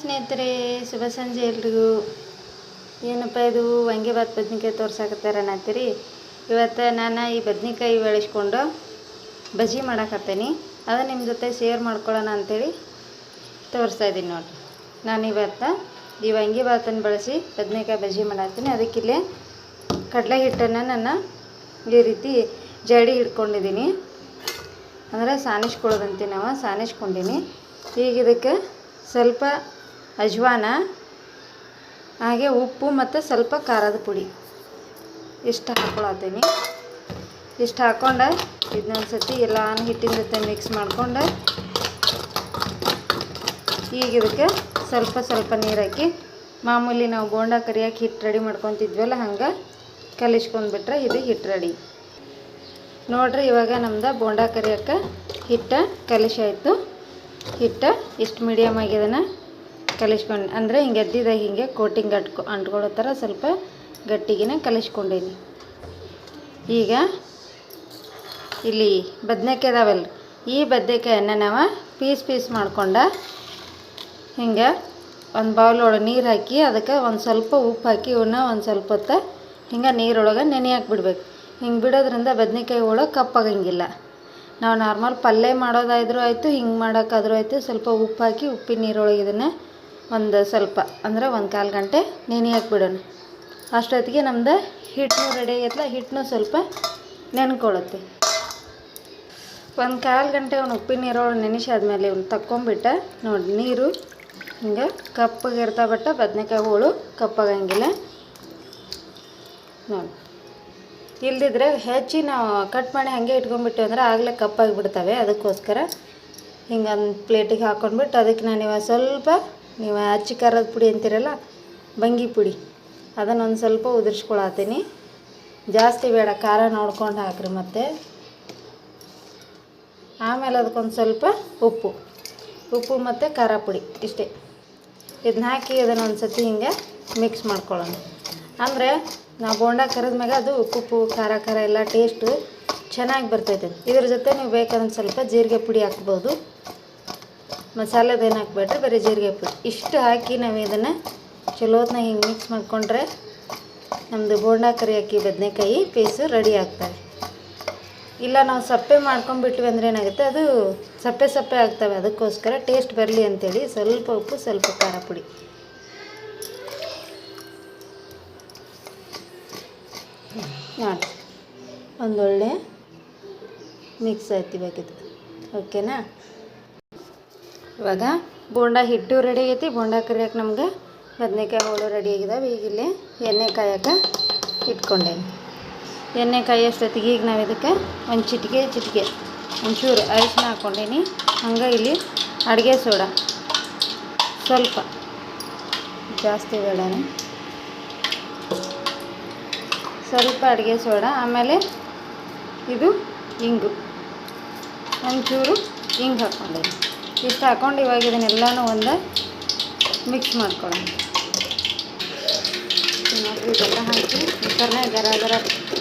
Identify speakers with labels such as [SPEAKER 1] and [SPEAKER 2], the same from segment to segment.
[SPEAKER 1] ಸ್ನೇಹಿತರೆ, ಶುಭ ಸಂಜೆ ಎಲ್ರಿಗೂ. ಏನಪ್ಪ ಇದು? ವಾಂಗಿಭಾತ್ ಬದ್ನಿಕಾಯಿ ತೋರ್ಸಾಕತ್ತಾರ ಅನ್ನತ್ತೀರಿ? ಇವತ್ತು ನಾನು ಈ ಬದ್ನಿಕಾಯಿ ಬೆಳೆಸ್ಕೊಂಡು ಬಜ್ಜಿ ಮಾಡಾಕತ್ತೀನಿ. ಅದು ನಿಮ್ಮ ಜೊತೆ ಶೇರ್ ಮಾಡ್ಕೊಳ್ಳೋಣ ಅಂಥೇಳಿ ತೋರಿಸ್ತಾ ಇದ್ದೀನಿ ನೋಡಿರಿ. ನಾನು ಇವತ್ತು ಈ ವಾಂಗಿಭಾತನ್ನು ಬಳಸಿ ಬದ್ನೆಕಾಯಿ ಬಜ್ಜಿ ಮಾಡಾಕ್ತೀನಿ ಅದಕ್ಕಿಲ್ಲೇ ಕಡಲೆ ಹಿಟ್ಟನ್ನು ನಾನು ಈ ರೀತಿ ಜಡಿ ಹಿಡ್ಕೊಂಡಿದ್ದೀನಿ. ಅಂದರೆ ಸಾನಿಸ್ಕೊಳ್ಳೋದಂತೀವಿ ನಾವು ಸಾನಿಸ್ಕೊಂಡೀನಿ. ಈಗ ಇದಕ್ಕೆ ಸ್ವಲ್ಪ ಅಜ್ವಾನ, ಹಾಗೆ ಉಪ್ಪು ಮತ್ತು ಸ್ವಲ್ಪ ಖಾರದ ಪುಡಿ. ಇಷ್ಟು ಹಾಕ್ಕೊಳತ್ತೀನಿ ಇಷ್ಟು ಹಾಕ್ಕೊಂಡು ಇದನ್ನೊಂದು ಸತಿ ಎಲ್ಲ ಹಿಟ್ಟಿನ ಜೊತೆ ಮಿಕ್ಸ್ ಮಾಡ್ಕೊಂಡು ಈಗ ಇದಕ್ಕೆ ಸ್ವಲ್ಪ ಸ್ವಲ್ಪ ನೀರು ಹಾಕಿ, ಮಾಮೂಲಿ ನಾವು ಬೋಂಡ ಕರಿಯಕ್ಕೆ ಹಿಟ್ಟು ರೆಡಿ ಮಾಡ್ಕೊತಿದ್ವಲ್ಲ ಹಂಗೆ ಕಲಿಸ್ಕೊಂಡ್ಬಿಟ್ರೆ ಇದು ಹಿಟ್ಟು ರೆಡಿ ನೋಡ್ರಿ ಇವಾಗ ನಮ್ದು ಬೋಂಡ ಕರಿಯಕ್ಕೆ ಹಿಟ್ಟು ಕಲಿಸಾಯಿತು ಹಿಟ್ಟು ಇಷ್ಟು ಮೀಡಿಯಮ್ ಆಗಿ ಅದನ್ನು ಕಲಿಸ್ಕೊಂಡು ಅಂದರೆ ಹಿಂಗೆ ಎದ್ದಿದಾಗ ಹಿಂಗೆ ಕೋಟಿಂಗ್ ಅಟ್ಕೊ ಅಂಟ್ಕೊಳ್ಳೋ ಥರ ಸ್ವಲ್ಪ ಗಟ್ಟಿಗಿನ ಕಲಿಸ್ಕೊಂಡೀನಿ. ಈಗ ಇಲ್ಲಿ ಬದನೆಕಾಯಿ ಅದಾವಲ್ಲ ಈ ಬದನೆಕಾಯನ್ನು ನಾವು ಪೀಸ್ ಪೀಸ್ ಮಾಡ್ಕೊಂಡು ಹಿಂಗೆ ಒಂದು ಬೌಲೊಳಗೆ ನೀರು ಹಾಕಿ ಅದಕ್ಕೆ ಒಂದು ಸ್ವಲ್ಪ ಉಪ್ಪು ಹಾಕಿ ಇವನ್ನ ಒಂದು ಸ್ವಲ್ಪ ಹೊತ್ತು ಹಿಂಗೆ ನೀರೊಳಗೆ ನೆನೆ ಹಾಕ್ಬಿಡ್ಬೇಕು. ಹಿಂಗೆ ಬಿಡೋದ್ರಿಂದ ಬದನೆಕಾಯಿ ಒಳಗೆ ಕಪ್ಪಾಗಂಗಿಲ್ಲ. ನಾವು ನಾರ್ಮಲ್ ಪಲ್ಯ ಮಾಡೋದಾದ್ರೂ ಆಯಿತು, ಹಿಂಗೆ ಮಾಡೋಕ್ಕಾದ್ರೂ ಆಯಿತು, ಸ್ವಲ್ಪ ಉಪ್ಪು ಹಾಕಿ ಉಪ್ಪಿನ ನೀರೊಳಗೆ ಇದನ್ನು ಒಂದು ಸ್ವಲ್ಪ, ಅಂದರೆ ಒಂದು ಕಾಲು ಗಂಟೆ ನೆನೆ ಹಾಕ್ಬಿಡೋಣ ಅಷ್ಟೊತ್ತಿಗೆ ನಮ್ದು ಹಿಟ್ಟು ರೆಡಿ ಆಗೈತಲ್ಲ ಹಿಟ್ಟನ್ನು ಸ್ವಲ್ಪ ನೆನ್ಕೊಳ್ಳುತ್ತೆ. ಒಂದು ಕಾಲು ಗಂಟೆ ಅವ್ನು ಉಪ್ಪಿನ ನೀರೊಳಗೆ ನೆನೆಸಾದ್ಮೇಲೆ ಇವ್ನು ತಕ್ಕೊಂಬಿಟ್ಟ ನೋಡಿ, ನೀರು ಹಿಂಗೆ ಕಪ್ಪಗೆ ಇರ್ತಾ ಬಟ್ಟ ಬದನೇಕಾಯಿ ಹೋಳು ಕಪ್ಪಾಗಂಗಿಲ್ಲ. ನೋಡಿ. ಇಲ್ದಿದ್ರೆ ಹೆಚ್ಚಿ ನಾವು ಕಟ್ ಮಾಡಿ ಹಾಗೆ ಇಟ್ಕೊಂಡ್ಬಿಟ್ಟು ಅಂದ್ರೆ ಆಗಲೇ ಕಪ್ಪಾಗಿ ಬಿಡ್ತವೆ ಅದಕ್ಕೋಸ್ಕರ ಹಿಂಗೆ ಒಂದು ಪ್ಲೇಟಿಗೆ ಹಾಕ್ಕೊಂಡ್ಬಿಟ್ಟು ಅದಕ್ಕೆ ನಾನು ಇವಾಗ ಸ್ವಲ್ಪ ನೀವು ಅಚ್ಚಿ ಖಾರದ ಪುಡಿ ಅಂತೀರಲ್ಲ, ಬಂಗಿ ಪುಡಿ ಅದನ್ನೊಂದು ಸ್ವಲ್ಪ ಉದುರಿಸ್ಕೊಳತ್ತೀನಿ. ಜಾಸ್ತಿ ಬೇಡ, ಖಾರ ನೋಡ್ಕೊಂಡು ಹಾಕ್ರಿ ಮತ್ತೆ. ಆಮೇಲೆ ಅದಕ್ಕೊಂದು ಸ್ವಲ್ಪ ಉಪ್ಪು ಉಪ್ಪು ಮತ್ತು ಖಾರ ಪುಡಿ ಇಷ್ಟೇ. ಇದನ್ನ ಹಾಕಿ ಅದನ್ನು ಒಂದು ಸತಿ ಹಿಂಗೆ ಮಿಕ್ಸ್ ಮಾಡ್ಕೊಳ್ಳೋಣ. ಅಂದರೆ ನಾವು ಬೋಂಡ ಕರೆದ ಮ್ಯಾಗ ಅದು ಉಪ್ಪು ಉಪ್ಪು, ಖಾರ ಖಾರ ಎಲ್ಲ ಟೇಸ್ಟು ಚೆನ್ನಾಗಿ ಬರ್ತೈತೆ. ಇದ್ರ ಜೊತೆ ನೀವು ಬೇಕಂದ್ರೆ ಸ್ವಲ್ಪ ಜೀರಿಗೆ ಪುಡಿ ಹಾಕ್ಬೋದು. ಮಸಾಲೆದೇನು ಹಾಕ್ಬೇಡ್ರಿ? ಬರೀ ಜೀರಿಗೆ ಪುಡಿ ಇಷ್ಟು ಹಾಕಿ ನಾವು ಇದನ್ನು ಚಲೋತ್ನಾಗ ಹಿಂಗೆ ಮಿಕ್ಸ್ ಮಾಡಿಕೊಂಡ್ರೆ ನಮ್ಮದು ಬೋಂಡ ಕರಿ ಹಾಕಿ ಬದನೆಕಾಯಿ ಪೀಸು ರೆಡಿ ಆಗ್ತವೆ ಇಲ್ಲ ನಾವು ಸಪ್ಪೆ ಮಾಡ್ಕೊಂಡ್ಬಿಟ್ವಿ ಅಂದರೆ ಏನಾಗುತ್ತೆ? ಅದು ಸಪ್ಪೆ ಸಪ್ಪೆ ಆಗ್ತವೆ. ಅದಕ್ಕೋಸ್ಕರ ಟೇಸ್ಟ್ ಬರಲಿ ಅಂತೇಳಿ ಸ್ವಲ್ಪ ಉಪ್ಪು, ಸ್ವಲ್ಪ ಖಾರ ಪುಡಿ. ನೋಡಿ. ಒಂದೊಳ್ಳೆ ಮಿಕ್ಸ್ ಆಯ್ತು ಇವಾಗಿದು ಓಕೆನಾ ಇವಾಗ ಬೋಂಡ ಹಿಟ್ಟು ರೆಡಿ ಆಗೈತಿ. ಬೋಂಡ ಕರಿಯಕ್ಕೆ ನಮ್ಗೆ ಬದನೆಕಾಯಿ ಹೋಳು ರೆಡಿ ಆಗಿದಾವೆ. ಈಗ ಇಲ್ಲಿ ಎಣ್ಣೆ ಕಾಯಕ್ಕೆ ಇಟ್ಕೊಂಡೆ. ಎಣ್ಣೆ ಕಾಯೋಷ್ಟೊತ್ತಿಗೆ ಈಗ ನಾವು ಇದಕ್ಕೆ ಒಂದು ಚಿಟಿಕೆ ಚಿಟಿಕೆ, ಒಂಚೂರು ಅರಿಶಿನ ಹಾಕ್ಕೊಂಡೀನಿ ಹಂಗೆ ಇಲ್ಲಿ ಅಡುಗೆ ಸೋಡ. ಸ್ವಲ್ಪ ಜಾಸ್ತಿ ಬೇಡನೆ. ಸ್ವಲ್ಪ ಅಡುಗೆ ಸೋಡಾ. ಆಮೇಲೆ ಇದು ಇಂಗು. ಒಂಚೂರು ಇಂಗು ಹಾಕ್ಕೊಂಡೀನಿ ಇಷ್ಟು ಹಾಕ್ಕೊಂಡು ಇವಾಗ ಇದನ್ನೆಲ್ಲನೂ ಒಂದು ಮಿಕ್ಸ್ ಮಾಡ್ಕೊಳ್ಳೋಣ. ನೋಡ್ರಿ, ಇದೆಲ್ಲ ಹಾಕಿ ಮಿಕ್ಸರ್ನಾಗ ಗರ ಗರ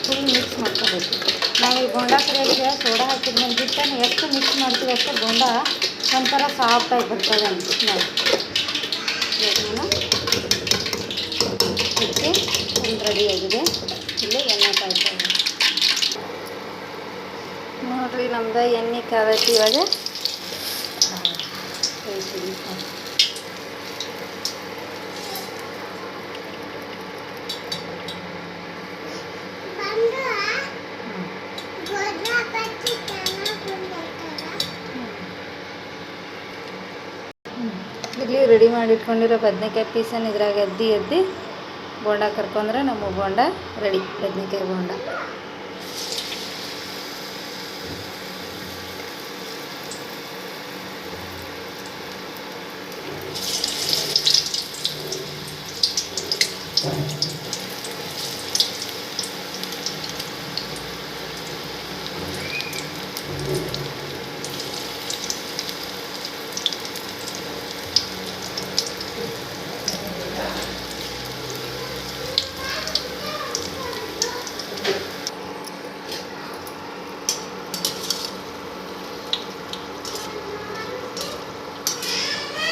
[SPEAKER 1] ಫುಲ್ ಮಿಕ್ಸ್ ಮಾಡ್ಕೋಬೇಕು. ನಾವು ಈ ಬೋಂಡ ಕರಿಯೋಕ್ಕೆ ಸೋಡಾ ಹಾಕಿದ ಮೇಲೆ ಎಷ್ಟು ಮಿಕ್ಸ್ ಮಾಡ್ತೀವಿ ಅಷ್ಟು ಬೋಂಡ ಒಂಥರ ಸಾಫ್ಟಾಗಿ ಬರ್ತದೆ ಅಂತ ನಾನು ಇದಕ್ಕೆ ಒಂದು ರೆಡಿಯಾಗಿದೆ ಇಲ್ಲಿ ಎಣ್ಣೆ ಕಾಯ್ತಾ ನೋಡ್ರಿ ನಮ್ದು ಎಣ್ಣೆ ಕಾದೈತಿ ಇವಾಗ. ಇಲ್ಲಿ ರೆಡಿ ಮಾಡಿ ಇಟ್ಕೊಂಡಿರೋ ಬದನೆಕಾಯಿ ಪೀಸನ್ನು ಇದ್ರಾಗ ಎದ್ದಿ ಎದ್ದಿ ಬೋಂಡ ಕರ್ಕೊಂಡ್ರೆ ನಮ್ಮ ಬೋಂಡ ರೆಡಿ ಬದನೆಕಾಯಿ ಬೋಂಡ.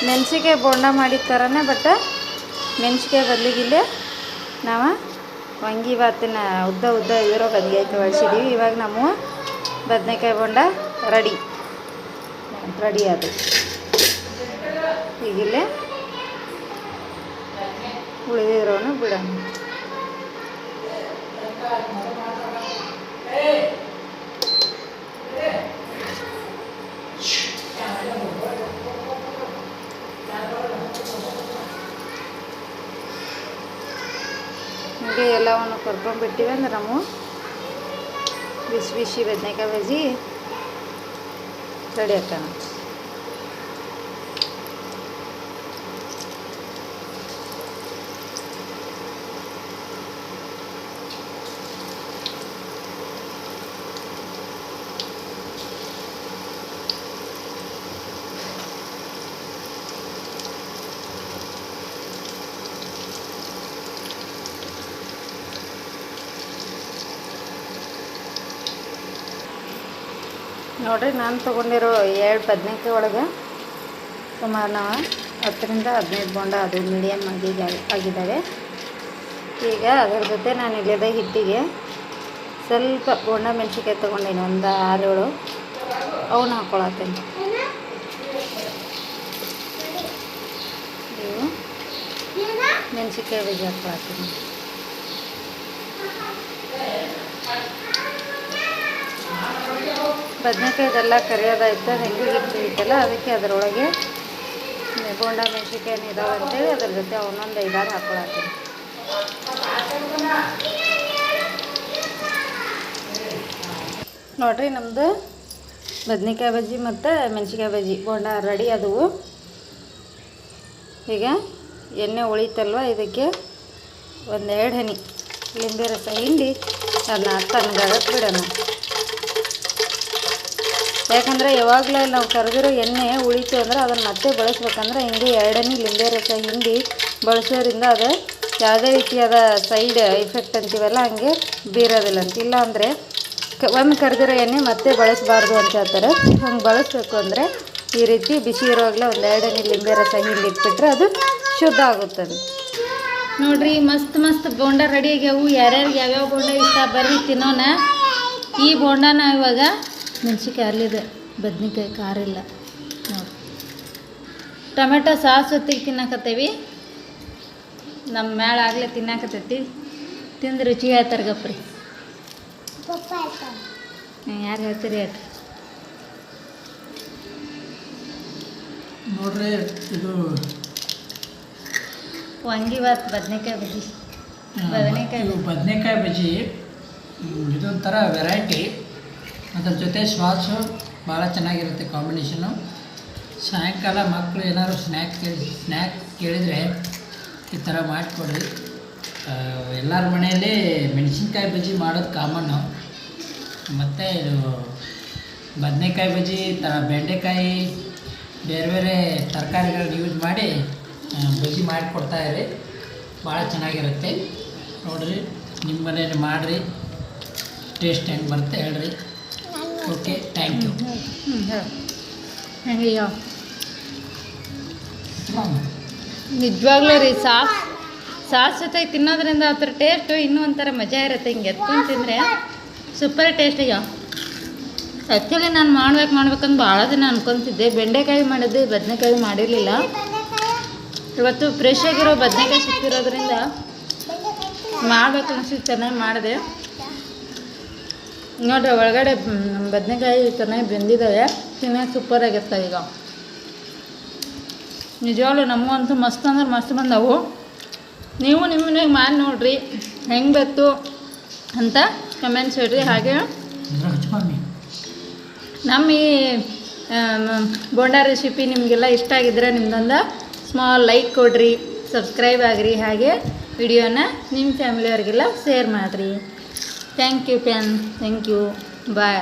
[SPEAKER 1] ಮೆಣಸಿಗೆ ಬೋಂಡ ಮಾಡಿದ ಥರನೇ ಬಟ್ ಮೆಣಸಿಗೆ ಬದಲಿಗಿಲ್ಲೇ ನಾವು? ವಂಗಿ ವಾಂಗಿಭಾತಿನ ಉದ್ದ ಉದ್ದ ಇರೋ ಬದನೆಕಾಯಿ ಬಳಸಿದ್ದೀವಿ ಇವಾಗ ನಮ್ಮ ಬದನೆಕಾಯಿ ಬೊಂಡ ರೆಡಿ. ರೆಡಿ ಅದು. ಈಗಿಲ್ಲೇ ಉಳಿದಿರೋನು ಬಿಡೋಣ. ಹೀಗೆ ಎಲ್ಲವನ್ನು ಕರ್ಕೊಂಡ್ಬಿಟ್ಟಿವಿ ಅಂದ್ರೆ ನಾವು ಬಿಸಿ ಬಿಸಿ ಬದನೆಕಾಯಿ ಬಜ್ಜಿ ರೆಡಿ ಆಗ್ತಾನ ನೋಡ್ರಿ, ನಾನು ತೊಗೊಂಡಿರೋ ಎರಡು ಬದನೆಕಾಯಿ ಒಳಗೆ ಸುಮಾರು ನಾವು ಹತ್ತರಿಂದ ಹದಿನೈದು ಬೋಂಡ ಅದು ಮೀಡಿಯಮ್ ಆಗಿ ಆಗಿದ್ದಾವೆ ಈಗ ಅದರ ಜೊತೆ ನಾನು ಇಲ್ಲದ ಹಿಟ್ಟಿಗೆ ಸ್ವಲ್ಪ ಬೋಂಡ ಮೆಣಸಿನ್ಕಾಯಿ ತೊಗೊಂಡೇನಿ, ಒಂದು ಆರೇಳು ಅವನ್ನ ಹಾಕ್ಕೊಳತ್ತೇನೆ ಮೆಣಸಿಕಾಯಿ ಬಜ್ಜಿ ಹಾಕ್ಕೊಳತ್ತೀನಿ ಬದನೆಕಾಯ್ದೆಲ್ಲ ಕರಿಯೋದಾಯ್ತು ಹೆಂಗೆ ಇಟ್ಟಿರ್ತಲ್ಲ ಅದಕ್ಕೆ ಅದರೊಳಗೆ ಬೋಂಡ ಮೆಣಸಿನ್ಕಾಯಿ ಇದಾವೆ ಅಂತೇಳಿ ಅದ್ರ ಜೊತೆ ಅವನೊಂದು ಐದಾರು ಹಾಕೊಳತ್ತೀನಿ. ನೋಡ್ರಿ ನಮ್ಮದು ಬದನೆಕಾಯಿ ಬಜ್ಜಿ ಮತ್ತು ಮೆಣಸಿನ್ಕಾಯಿ ಬಜ್ಜಿ ಬೋಂಡ ರೆಡಿ ಅದವು. ಈಗ ಎಣ್ಣೆ ಉಳಿತಲ್ವ, ಇದಕ್ಕೆ ಒಂದೆರಡು ಹನಿ, ಲಿಂಬೆ ರಸ, ಹಿಂಡಿ. ಅದನ್ನ ತಣ್ಣಗಾಗಕ್ಕೆ ಬಿಡೋಣ. ಯಾಕಂದರೆ ಯಾವಾಗಲೂ ನಾವು ಕರೆದಿರೋ ಎಣ್ಣೆ ಉಳಿತು ಅಂದರೆ ಅದನ್ನು ಮತ್ತೆ ಬಳಸ್ಬೇಕಂದ್ರೆ ಹಿಂಗೆ ಎರಡನೇ ಲಿಂಬೆ ರಸ ಹಿಂಡಿ ಬಳಸೋದ್ರಿಂದ ಅದು ಯಾವುದೇ ರೀತಿಯಾದ ಸೈಡ್ ಎಫೆಕ್ಟ್ ಅಂತೀವಲ್ಲ, ಹಂಗೆ ಬೀರೋದಿಲ್ಲ ಅಂತ. ಇಲ್ಲ ಅಂದರೆ ಕ ಒಂದು ಕರೆದಿರೋ ಎಣ್ಣೆ ಮತ್ತೆ ಬಳಸಬಾರ್ದು ಅಂತ ಹೇಳ್ತಾರೆ. ಹಂಗೆ ಬಳಸಬೇಕು ಅಂದರೆ ಈ ರೀತಿ ಬಿಸಿ ಇರುವಾಗಲೇ ಒಂದು ಎರಡನೇ ಲಿಂಬೆ ರಸ ಹಿಂಡಿ ಇಟ್ಬಿಟ್ರೆ ಅದು ಶುದ್ಧ ಆಗುತ್ತದೆ ನೋಡ್ರಿ, ಮಸ್ತ್ ಮಸ್ತ್ ಬೋಂಡ ರೆಡಿ ಆಗ್ಯಾವು. ಯಾರ್ಯಾರಿಗೆ ಯಾವ್ಯಾವ ಬೋಂಡ ಇಷ್ಟ ಬರ್ರಿ ತಿನ್ನೋಣ. ಈ ಬೋಂಡನ ಇವಾಗ ಮೆಣಸಿನ್ಕಾಯಿ ಅಲ್ಲಿದೆ ಬದ್ನಿಕಾಯಿ ಖಾರ ಇಲ್ಲ. ನೋಡಿ. ಟೊಮೆಟೊ ಸಾಸ್ ಹೊತ್ತಿಗೆ ತಿನ್ನಕತ್ತೇವಿ. ನಮ್ಮ ಮ್ಯಾಳ ಆಗಲೇ ತಿನ್ನಾಕತ್ತೈತಿ. ತಿಂದು ರುಚಿ ಹೇಳ್ತಾರೆ ಗಪ್ರಿ. ಯಾರು ಹೇಳ್ತೀರಿ ಹೇಳ್ರಿ.
[SPEAKER 2] ನೋಡ್ರಿ ಇದು
[SPEAKER 1] ವಾಂಗಿಭಾತ್ ಬದನೆಕಾಯಿ ಬಜ್ಜಿ. ಬದನೆಕಾಯಿ
[SPEAKER 2] ಬದನೆಕಾಯಿ ಬಜ್ಜಿ. ಇದೊಂಥರ ವೆರೈಟಿ ಅದ್ರ ಜೊತೆ ಶ್ವಾಸು ಭಾಳ ಚೆನ್ನಾಗಿರುತ್ತೆ ಕಾಂಬಿನೇಷನು ಸಾಯಂಕಾಲ ಮಕ್ಕಳು ಏನಾದ್ರು ಸ್ನ್ಯಾಕ್ ಕೇಳಿ ಸ್ನ್ಯಾಕ್ ಕೇಳಿದರೆ ಈ ಥರ ಮಾಡಿಕೊಡ್ರಿ ಎಲ್ಲರ ಮನೆಯಲ್ಲಿ ಮೆಣಸಿನ್ಕಾಯಿ ಬಜ್ಜಿ ಮಾಡೋದು ಕಾಮನ್ನು ಮತ್ತು ಇದು ಬದನೆಕಾಯಿ ಬಜ್ಜಿ ಥರ ಬೆಂಡೆಕಾಯಿ, ಬೇರೆ ಬೇರೆ ತರಕಾರಿಗಳನ್ನ ಯೂಸ್ ಮಾಡಿ ಬಜ್ಜಿ ಮಾಡಿಕೊಡ್ತಾಯಿರಿ ಭಾಳ ಚೆನ್ನಾಗಿರುತ್ತೆ. ನೋಡಿರಿ ನಿಮ್ಮ ಮನೇಲಿ ಮಾಡಿರಿ. ಟೇಸ್ಟ್ ಹೆಂಗೆ ಬರುತ್ತೆ ಹೇಳ್ರಿ. ಓಕೆ ಥ್ಯಾಂಕ್ ಯು
[SPEAKER 1] ಹೇಳಿ. ನಿಜವಾಗ್ಲೂ ರೀ ಸಾಸ್ ಸಾಸ್ ಜೊತೆ ತಿನ್ನೋದ್ರಿಂದ ಅದ್ರ ಟೇಸ್ಟು ಇನ್ನೂ ಒಂಥರ ಮಜಾ ಇರುತ್ತೆ ಹಿಂಗೆ ಎತ್ಕೊಂಡು ತಿಂದರೆ. ಸೂಪರ್ ಟೇಸ್ಟ್ ಅಯ್ಯೋ. ಆ್ಯಕ್ಚುಲಿ ನಾನು ಮಾಡ್ಬೇಕು ಮಾಡ್ಬೇಕಂತ ಭಾಳ ದಿನ ಅನ್ಕೊತಿದ್ದೆ. ಬೆಂಡೆಕಾಯಿ ಮಾಡಿದ್ದೆ ಬದನೆಕಾಯಿ ಮಾಡಿರಲಿಲ್ಲ. ಇವತ್ತು ಫ್ರೆಶ್ ಆಗಿರೋ ಬದನೆಕಾಯಿ ಸಿಕ್ಕಿರೋದ್ರಿಂದ ಮಾಡ್ಬೇಕು ಅನಿಸಿ ಚೆನ್ನಾಗಿ ಮಾಡಿದೆ. ನೋಡ್ರಿ, ಒಳಗಡೆ ಬದನೆಕಾಯಿ ಚೆನ್ನಾಗಿ ಬೆಂದಿದ್ದಾವೆ ತಿನ್ನೋಕೆ ಸೂಪರ್ ಆಗಿರ್ತವೆ ಈಗ. ನಿಜವಾಗ್ಲು ನಮಗಂತೂ ಮಸ್ತ್ ಅಂದ್ರೆ ಮಸ್ತ್ ಬಂದವು. ನೀವು ನಿಮ್ಮ ಮನೆಗೆ ಮಾಡಿ ನೋಡ್ರಿ, ಹೆಂಗೆ ಬತ್ತು ಅಂತ ಕಮೆಂಟ್ಸ್ ಹೇಳ್ರಿ, ಹಾಗೆ. ನಮ್ಮ ಈ ಬೋಂಡಾ ರೆಸಿಪಿ ನಿಮಗೆಲ್ಲ ಇಷ್ಟ ಆಗಿದ್ರೆ ನಿಮ್ದೊಂದು ಸ್ಮಾಲ್ ಲೈಕ್ ಕೊಡ್ರಿ ಸಬ್ಸ್ಕ್ರೈಬ್ ಆಗಿರಿ, ಹಾಗೆ ವಿಡಿಯೋನ ನಿಮ್ಮ ಫ್ಯಾಮಿಲಿಯವ್ರಿಗೆಲ್ಲ ಶೇರ್ ಮಾಡಿರಿ. Thank you fan thank you bye